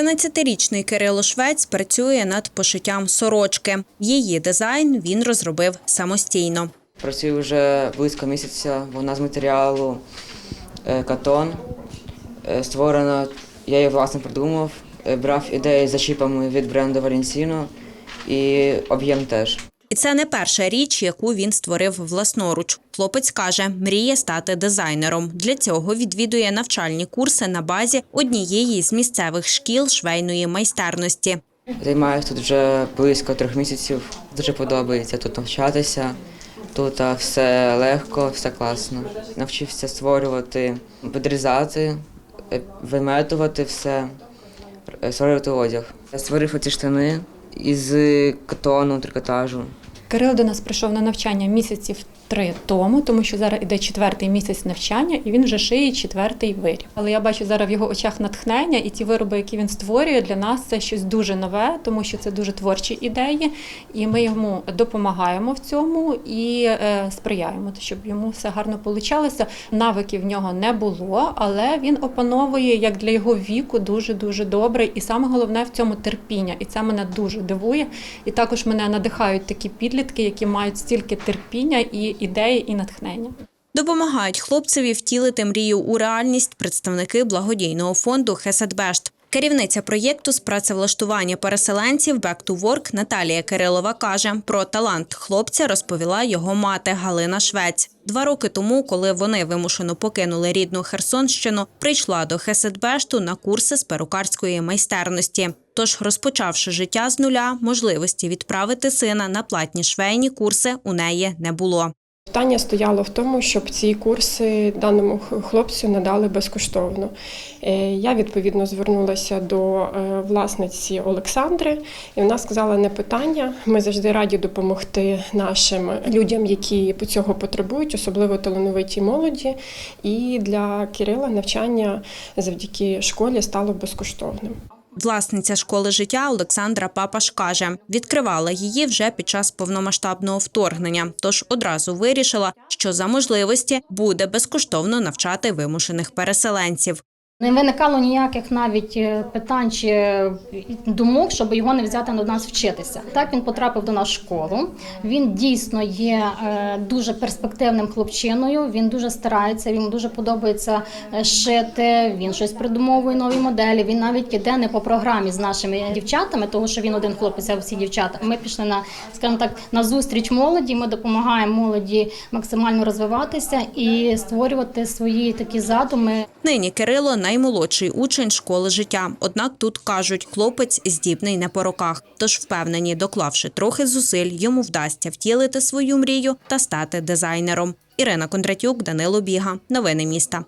13-річний Кирило Швець працює над пошиттям сорочки. Її дизайн він розробив самостійно. Працюю вже близько місяця, вона з матеріалу е, катон. Е, Створена, я її власне придумав, Е, брав ідеї за чіпами від бренду Валенсіно і об'єм теж. І це не перша річ, яку він створив власноруч. Хлопець каже, мріє стати дизайнером. Для цього відвідує навчальні курси на базі однієї з місцевих шкіл швейної майстерності. Займаюся тут вже близько трьох місяців. Дуже подобається тут навчатися. Тут все легко, все класно. Навчився створювати, підрізати, виметувати все, е, створювати одяг. Я створив оці штани із катону, трикотажу. Кирил до нас прийшов на навчання місяців три тому, тому що зараз іде четвертий місяць навчання, і він вже шиє четвертий виріб. Але я бачу зараз в його очах натхнення, і ті вироби, які він створює, для нас це щось дуже нове, тому що це дуже творчі ідеї, і ми йому допомагаємо в цьому і е, сприяємо, щоб йому все гарно получалося. Навиків в нього не було, але він опановує як для його віку дуже дуже добре. І саме головне в цьому терпіння. І це мене дуже дивує. І також мене надихають такі підлітки, які мають стільки терпіння і ідеї, і натхнення. Допомагають хлопцеві втілити мрію у реальність представники благодійного фонду Хеседбешт. Керівниця проєкту з працевлаштування переселенців Back to Work Наталія Кирилова каже, про талант хлопця розповіла його мати Галина Швець. Два роки тому, коли вони вимушено покинули рідну Херсонщину, прийшла до Хеседбешту на курси з перукарської майстерності. Тож, розпочавши життя з нуля, можливості відправити сина на платні швейні курси у неї не було. Питання стояло в тому, щоб ці курси даному хлопцю надали безкоштовно. Е, Я відповідно звернулася до е, власниці Олександри, і вона сказала: не питання. Ми завжди раді допомогти нашим людям, які цього потребують, особливо талановитій молоді. І для Кирила навчання завдяки школі стало безкоштовним. Власниця школи життя Олександра Папаш каже, відкривала її вже під час повномасштабного вторгнення. Тож одразу вирішила, що за можливості буде безкоштовно навчати вимушених переселенців. Не виникало ніяких навіть е, питань чи е, думок, щоб його не взяти до нас вчитися. Так він потрапив до нас в школу. Він дійсно є е, дуже перспективним хлопчиною. Він дуже старається, йому дуже подобається шити. Він щось придумовує нові моделі. Він навіть іде не по програмі з нашими дівчатами, тому що він один хлопець, а всі дівчата. Ми пішли на, скажімо так, на зустріч молоді. Ми допомагаємо молоді максимально розвиватися і створювати свої такі задуми. Нині Кирило наймолодший учень школи життя. Однак тут кажуть, хлопець здібний не по роках. Тож впевнені, доклавши трохи зусиль, йому вдасться втілити свою мрію та стати дизайнером. Ірина Кондратюк, Данило Біга. Новини міста.